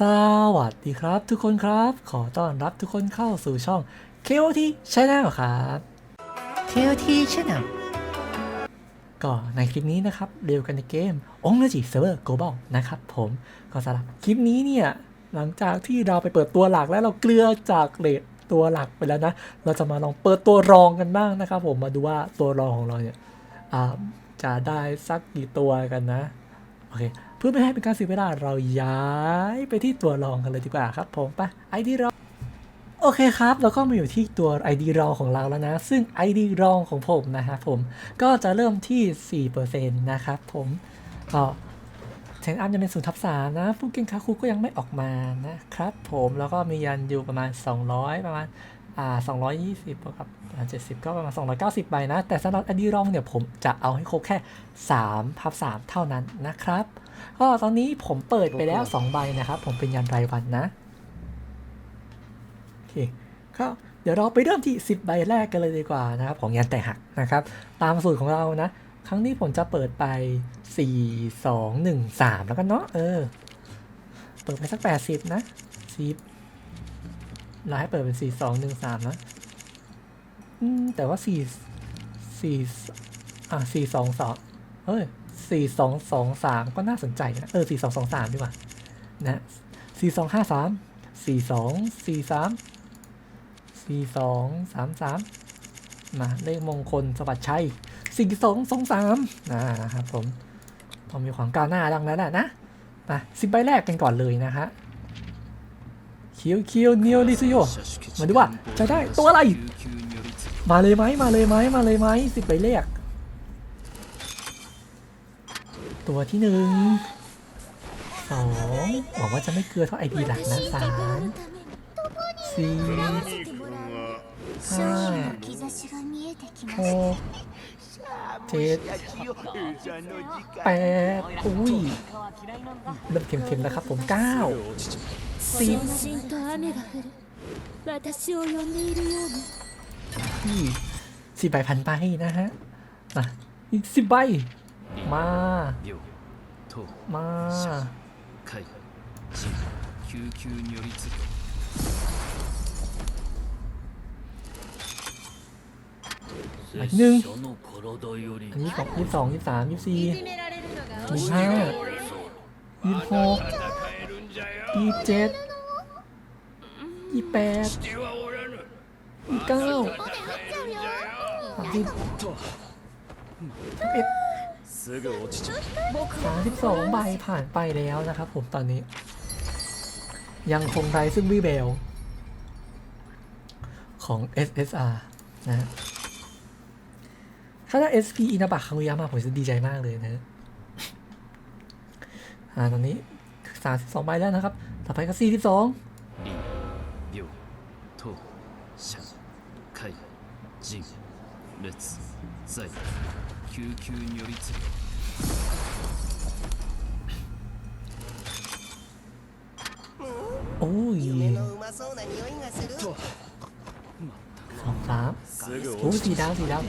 สวัสดีครับ ทุกคนครับ ขอต้อนรับทุกคนเข้าสู่ช่อง KOT Channel ครับ KOT Channel ก็ในคลิปนี้นะครับ เร็วกันในเกม o n g จีเซิร์ฟเวอร์ Global นะครับผมก็สำหรับคลิปนี้เนี่ย หลังจากที่เราไปเปิดตัวหลักแล้วเราเกลือจากเลทตัวหลักไปแล้วนะ เราจะมาลองเปิดตัวรองกันบ้างนะครับผมมาดูว่าตัวรองของเราเนี่ยอ่าจะได้สักกี่ตัวกันนะโอเค เพื่อไม่ให้เป็นการเสียเวลาเราย้ายไปที่ตัวรองกันเลยดีกว่าครับผมไปไอดีรองโอเคครับแล้วก็มาอยู่ที่ตัว ID รองของเราแล้วนะ ซึ่ง ID รองของผมนะครับผมก็จะเริ่มที่ 4%นะครับผมก็เทนอัพยังเป็นศูนย์ทับสามนะฟูเกนคาคุก็ยังไม่ออกมานะครับผมแล้วก็มียันอยู่ประมาณ 200 ประมาณ อ่า220บวกกับ70 ก็ประมาณ 290 ใบนะ แต่สำหรับ ID รองเนี่ยผมจะเอาให้ครบแค่3ทับ 3 เท่านั้นนะครับ ก็ตอนนี้ผมเปิดไปแล้ว 2 ใบนะครับ ผมเป็นยันรายวันนะโอเคก็เดี๋ยวเราไปเริ่มที่ 10 ใบแรกกันเลยดีกว่านะครับ ของยันแต่หักนะครับ ตามสูตรของเรานะ ครั้งนี้ผมจะเปิดไป 4 2 1 3 แล้วกันเนาะเออ เปิดไปสัก 80 นะ 10 เราให้เปิดเป็น4 2 1 3นะอืมนะแต่ว่า4 4อะ4 2 2เฮ้ยสี่สองสองสามก็น่าสนใจนะเออสี่สองสองสามดีกว่านะสี่สองห้าสามสี่สองสี่สามสี่สองสามสามมาเลขมงคลสวัสดิ์ชัยสี่สองสองสามนะครับผมต้องมีความก้าวหน้าดังนั้นแหละนะมาสิบใบแรกกันก่อนเลยนะฮะ คียวเคียวเนียวลิซิโยมาดูว่าจะได้ตัวอะไร มาเลยไหมมาเลยไหมมาเลยไหมสิบใบแรกตัวที่หนึ่งสองหวังว่าจะไม่เกลือเท่าไอดีหลักนะสามสี่ห้าหก เจ็ดแปดอุ้ยเริ่มเข็มๆแล้วครับผมเก้าสิบสี่ใบพันไปนะฮะนะอีกสิบใบมา มา อีกหนึ่งอันนี้ของยี่สองยี่สามยี่สี่ยี่ห้ายี่หกยี่เจ็ดยี่แปดยี่เก้าสามสิบสามสิบสองใบผ่านไปแล้วนะครับผมตอนนี้ ยังคงไรซึ่งวิเบลของ SSR นะ ถ้าได้ SP อินาบะคางุยามาผมจะดีใจมากเลยนะอ่าตอนนี้สามสิบสองใบแล้วนะครับ ต่อไปก็สี่สิบสองโอ้ยสองสามโอ้สีดาวสีดาว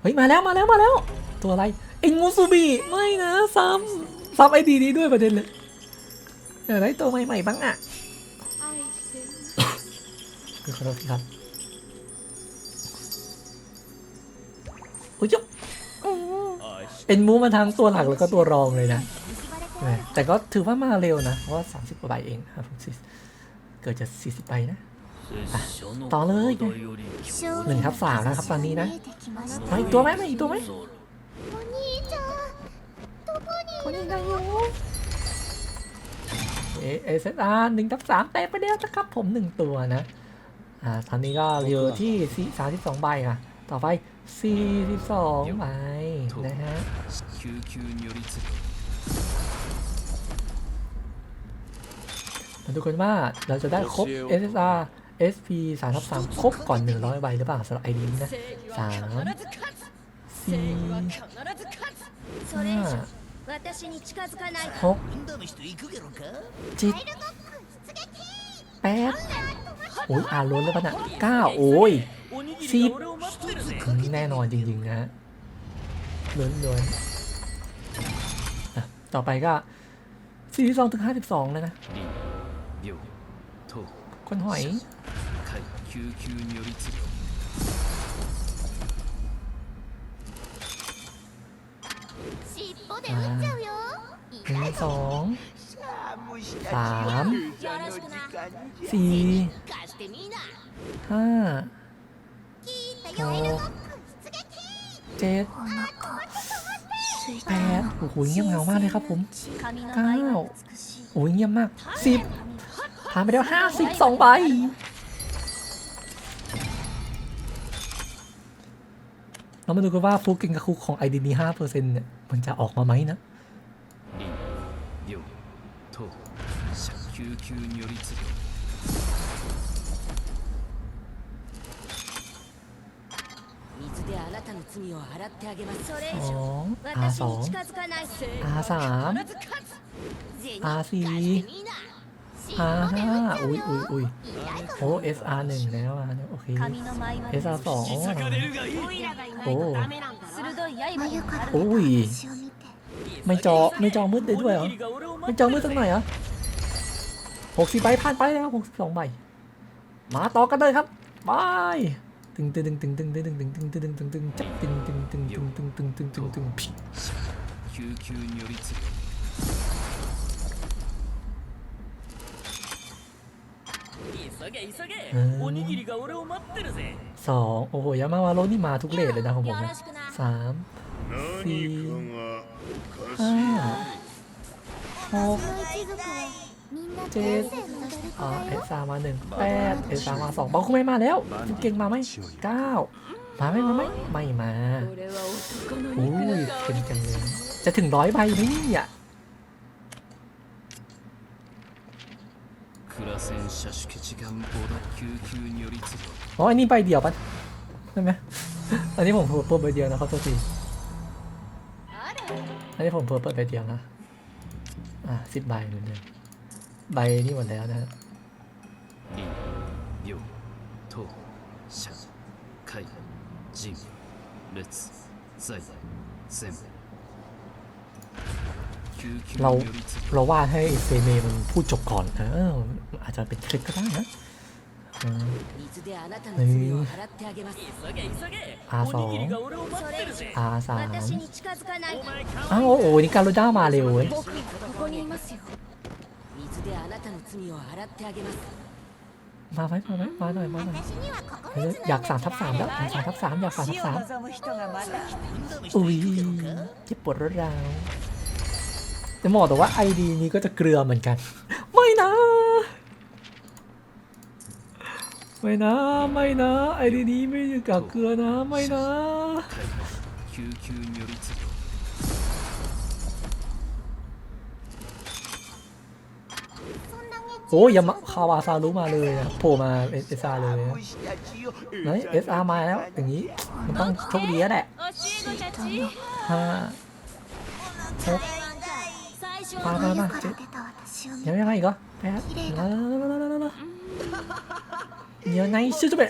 เฮ้ยมาแล้วมาแล้วมาแล้ว ตัวอะไรไอ้งูซูบีไม่นะซ้ำซ้ำไอดีนี้ด้วยประเด็นเลยเออไรตัวใหม่ๆบ้างอะคือขอโทษครับอุ้ยจุ๊บเอ็นมูมาทางตัวหลักแล้วก็ตัวรองเลยนะแต่ก็ถือว่ามาเร็วนะเพราะว่าสามสิบกว่าใบเองครับเกิดจะสี่สิบใบนะ ต่อเลยหนึ่งทับสามนะครับตอนนี้นะมาอีกตัวไหมมาอีกตัวไหมคนนี้นะโยเอเซตอาร์หนึ่งทับสามเตะไปเดียวนะครับผมหนึ่งตัวนะอ่าตอนนี้ก็อยู่ที่สี่สามสิบสองใบอะ ต่อไปสี่สิบสองใบนะฮะทุกคนว่าเราจะได้ครบ SSR SP 3ทับ3ครบก่อน 100ใบหรือเปล่าสำหรับไอดีนะสามสี่ห้าหกเจ็ดแปดโอ้ยอาล้นแล้วปะนะเก้าโอ้ยสิบแน่นอนจริงๆนะล้นล้นต่อไปก็สี่สองถึงห้าสิบสองเลยนะคนหอย 救急如律令尻尾で撃っちゃうよ หนึ่งสองสาม よろしくな สี่ 貸してみな ห้า 聞いたよエルモック出撃 เจ็ดแปดโอ้โหเงียบเหงามากเลยครับผม 髪の เก้า 舞は美しい โอ้ยเงียบมากสิบผ่านไปแล้วห้าสิบสองใบ เรามาดูกันว่าฟูกิงกับคุของ IDD 5%เนี่ยมันจะออกมาไหมนะสองอาสองอาสามอาสี่ อ่าอุ้ยอุ้ยอุ้ยโอ้ SR หนึ่งแล้วอะโอเค SR สองโอ้โอ้ยไม่จอไม่จอมืดได้ด้วยเหรอไม่จอมืดสักหน่อยเหรอหกสิบใบผ่านไปแล้วหกสองใบมาต่อกันเลยครับบายตึงตึงตึงตึงตึงตึงตึงตึงตึงตึงตึงตึงดึงตึงตึงตึงตึงตึงตึงตึงตึงตึง สองโอ้โหยามาวาโรนี่มาทุกเลทเลยนะของผมนะสามสี่ห้าหกเจ็ดเอสามาหนึ่งแปดเอสามาสองบอลคุณไม่มาแล้วจุเก่งมาไหมเก้ามาไหมมาไหมไม่มาอุ้ยเข็มจังเลยจะถึงร้อยใบไหมเนี่ย クラセン射手決眼小田救急如律令 อ๋ออันนี้ใบเดียวปะใช่ไหม อันนี้ผมเพิ่มเปิดใบเดียวนะขอโทษทีอันนี้ผมเพิ่มเปิดใบเดียวนะ อ่ะสิบใบเหมือนเดิมใบนี่หมดแล้วนะฮะ 林病等者解人列在戦救急 เราเราวาดให้เซเมมันพูดจบก่อนนะอาจจะเป็นคลิปก็ได้นะหนึ่งอาสองอาสามอ้าวโอ้โหนี่การโรด้ามาเร็วเว้ยมาไหมมาไหมมาหน่อยมาหน่อยอยากสามทับสามแล้วอยากสามทับสามอยากสามทับสามอุ้ยที่ปวดร้าว จะบอกแต่ว่า ID นี้ก็จะเกลือเหมือนกัน ไม่นะ ไม่นะ ไม่นะไอดีนี้ไม่อยู่กับเกลือนะ ไม่นะโอ้ยามาคาวาซารุมาเลยโผล่มาเอสเอาเลยนะนี่เอสอาร์มาแล้ว อย่างนี้ มันต้องโชคดีแหละห้าหก มามามาเจ๊ยังไม่มาอีกเหรอไปฮะมาเดี๋ยวไหนชื่อจะไป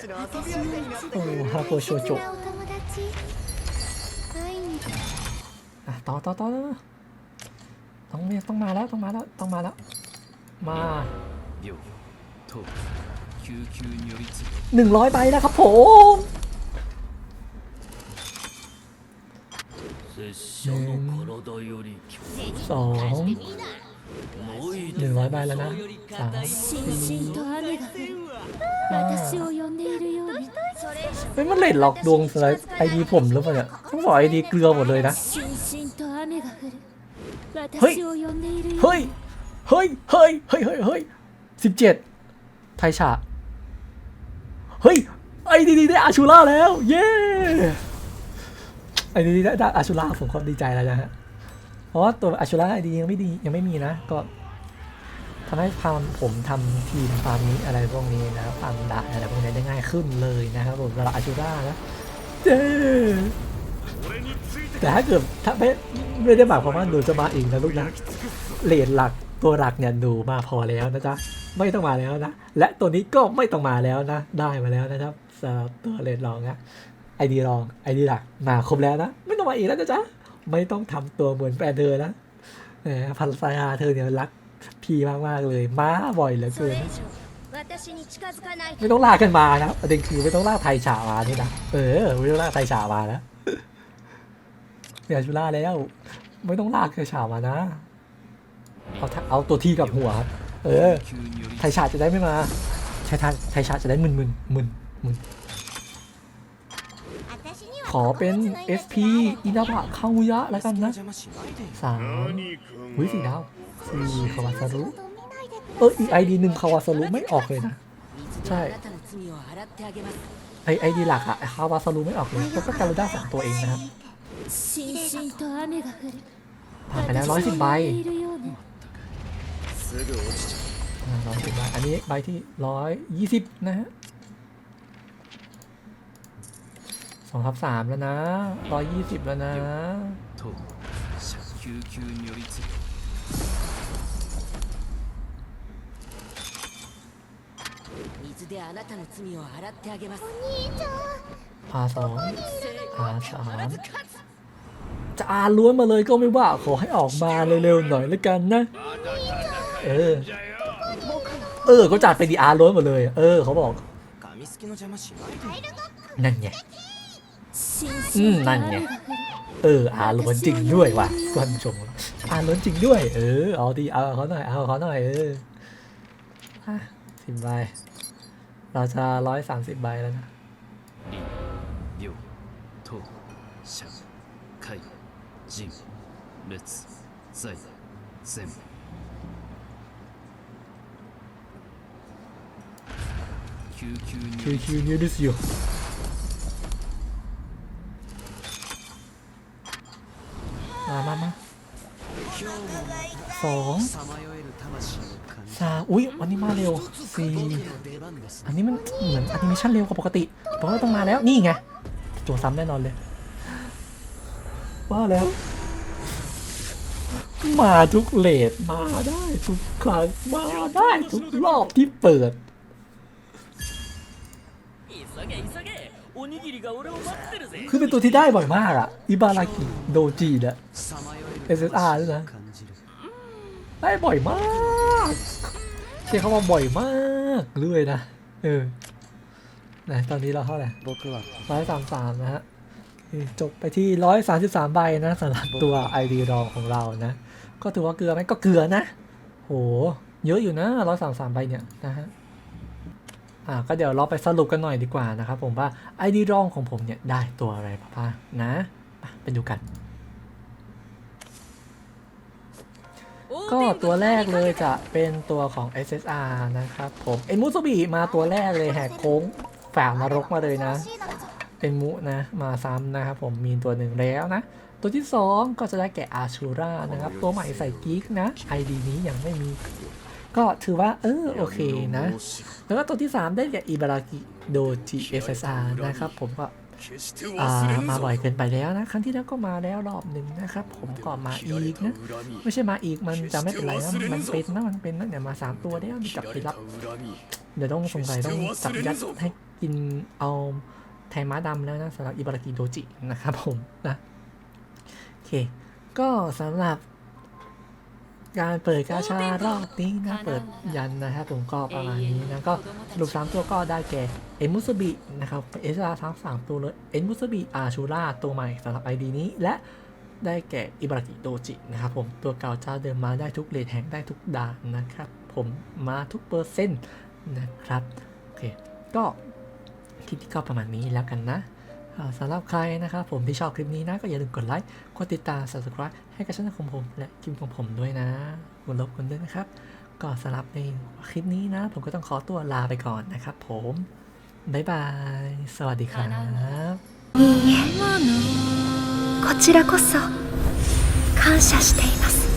โอ้ฮาโกโชโจะต่อต่อต่อต้องต้องมาแล้วต้องมาแล้วต้องมาแล้ว มาหนึ่งร้อยใบแล้วครับผม สองหนึ่งร้อยใบแล้วนะสามสี่ห้าเฮ้ยมันเลดล็อกดวงเลยไอดีผมหรือเปล่าเนี่ยต้องบอกไอดีเกลือหมดเลยนะ เฮ้ย เฮ้ย เฮ้ย เฮ้ย เฮ้ย เฮ้ยสิบเจ็ดไทยฉาเฮ้ย ไอดีดีได้อาชูล่าแล้ว เย้ อดีดีได้ได้อาชูล่าผมก็ดีใจแล้วนะฮะ เพราะว่าตัวอาชูล่าไอดียังไม่ดียังไม่มีนะ ก็ทำให้ฟาร์มผมทำทีมฟาร์มนี้อะไรพวกนี้นะฟาร์มด่าอะไรพวกนี้ได้ง่ายขึ้นเลยนะครับผมสำหรับอาชูล่านะเย้แต่ถ้าเกิดถ้าไม่ไม่ได้หมายความว่าหนูจะมาอีกนะลูกนะเลนหลักตัวหลักเนี่ยหนูมาพอแล้วนะจ๊ะไม่ต้องมาแล้วนะ และตัวนี้ก็ไม่ต้องมาแล้วนะ ได้มาแล้วนะครับสำหรับตัวเลนรองนะ ไอดีรองไอดีหลักมาครบแล้วนะ ไม่ต้องมาอีกแล้วจ้ะไม่ต้องทำตัวเหมือนแฟนเธอแล้วนะนรายาเธอเนี่ยรักพี่มากมากเลยมาบ่อยเหลือเกินไม่ต้องลากกันมานะประเด็นคือไม่ต้องลากไทยฉามานี่นะเออไม่ต้องลากไทยฉามานะเนี่ยชุล่าแล้วไม่ต้องลากไทยฉามานะเอาเอาตัวที่กับหัวครับเออไทยฉาจะได้ไม่มาไทยชไทยฉาจะได้มึนมึนมึนมึน ขอเป็น FP อินาบะคามุยะแล้วกันนะสามวิสี่ดาวสี่คาวาซารุเอออีไอดีหนึ่งคาวาซารุไม่ออกเลยนะใช่ไอไอดีหลักอะคาวาซารุไม่ออกเลยแล้วก็การุด้าสางตัวเองนะครัผ่านไปแล้วร้อยสิบใบร้อยสิบใบอันนี้ใบที่ร้อยยี่สิบนะฮะ สองทับสามแล้วนะร้อยยี่สิบแล้วนะพาสองพาสามจะอาล้วนมาเลยก็ไม่ว่า ขอให้ออกมาเร็วๆหน่อยแล้วกันนะ เออ เออ ก็จัดไปดีอาล้วนหมดเลย เออ เขาบอกนั่นไง อืมนั่นไงเอออาล้วนจริงด้วยว่ะท่านผู้ชมอาล้วนจริงด้วย เออเอาดีเอาเขาหน่อยเอาเขาหน่อยเออสิบใบเราจะร้อยสามสิบใบแล้วนะคิวคิวนิวดิสอยู่ มามามาสองสามอุ้ยวันนี้มาเร็วสี่อันนี้มันเหมือนแอนิเมชันเร็วกว่าปกติเพราะว่าต้องมาแล้วนี่ไงตัวซ้ำแน่นอนเลยว่าแล้ว มาทุกเลทมาได้ทุกครั้งมาได้ทุกรอบที่เปิด คือเป็นตัวที่ได้บ่อยมากอะอิบารากิโดจิเนี่ย SSR ด้วยนะได้บ่อยมากใช้คำว่าบ่อยมากเลยนะเออไหนตอนนี้เราเท่าไหร่ร้อยสามสามนะฮะจบไปที่ร้อยสามสิบสามใบนะสำหรับตัวไอดีรองของเรานะ ก็ถือว่าเกลือไหมก็เกลือนะ โห เยอะอยู่นะร้อยสามสามใบเนี่ยนะฮะ อ่าก็เดี๋ยวเราไปสรุปกันหน่อยดีกว่านะครับผมว่าไอดีรองของผมเนี่ยได้ตัวอะไรบ้างนะอะไปดูกัน ก็ตัวแรกเลยจะเป็นตัวของ SSR นะครับผมเอ็นมุสบิมาตัวแรกเลยแหกโค้งฝากนรกมาเลยนะเป็นมุนะมาซ้ำนะครับผมมีตัวหนึ่งแล้วนะ ตัวที่ 2 ก็จะได้แก่อาชูรานะครับ ตัวใหม่ใส่กิ๊กนะ ID นี้ยังไม่มี ก็ถือว่า เออ โอเคนะ แล้วก็ตัวที่ 3 ได้จากอิบารากิโดจิเอสซานะครับ ผมก็มาบ่อยเกินไปแล้วนะ ครั้งที่แล้วก็มาแล้วรอบหนึ่งนะครับ ผมก็มาอีกนะ ไม่ใช่มาอีกมันจะไม่เป็นไรนะมันเป็นนะมันเป็นนะเนี่ยมา 3 ตัวแล้วกับไปรับ เดี๋ยวต้องสงสัยต้องจับยัดให้กินเอาไทม้าดำแล้วนะสำหรับอิบารากิโดจินะครับผมนะ โอเค ก็สำหรับ การเปิดกาชารอบนี้นะเปิดยันนะครับผมก็ประมาณนี้นะก็สรุปสามตัวก็ได้แก่เอ็นมุสบินะครับเอสอาทั้งสามตัวเลยเอ็นมุสบิอาชูราตัวใหม่สำหรับไอดีนี้และได้แก่อิบารากิโดจินะครับผมตัวเก่าเจ้าเดิมมาได้ทุกเลทแห่งได้ทุกด่านนะครับ ผมมาทุกเปอร์เซ็นต์นะครับโอเคก็คลิปที่ก็ประมาณนี้แล้วกันนะ สำหรับใครนะครับผมที่ชอบคลิปนี้นะก็อย่าลืมกดไลค์กดติดตาม subscribe ให้กับช่องของผม และคลิปของผมด้วยนะกดลบกันด้วยนะครับ ก็สำหรับในคลิปนี้นะ ผมก็ต้องขอตัวลาไปก่อนนะครับผม บ๊ายบาย สวัสดีครับ こちらこそ感謝しています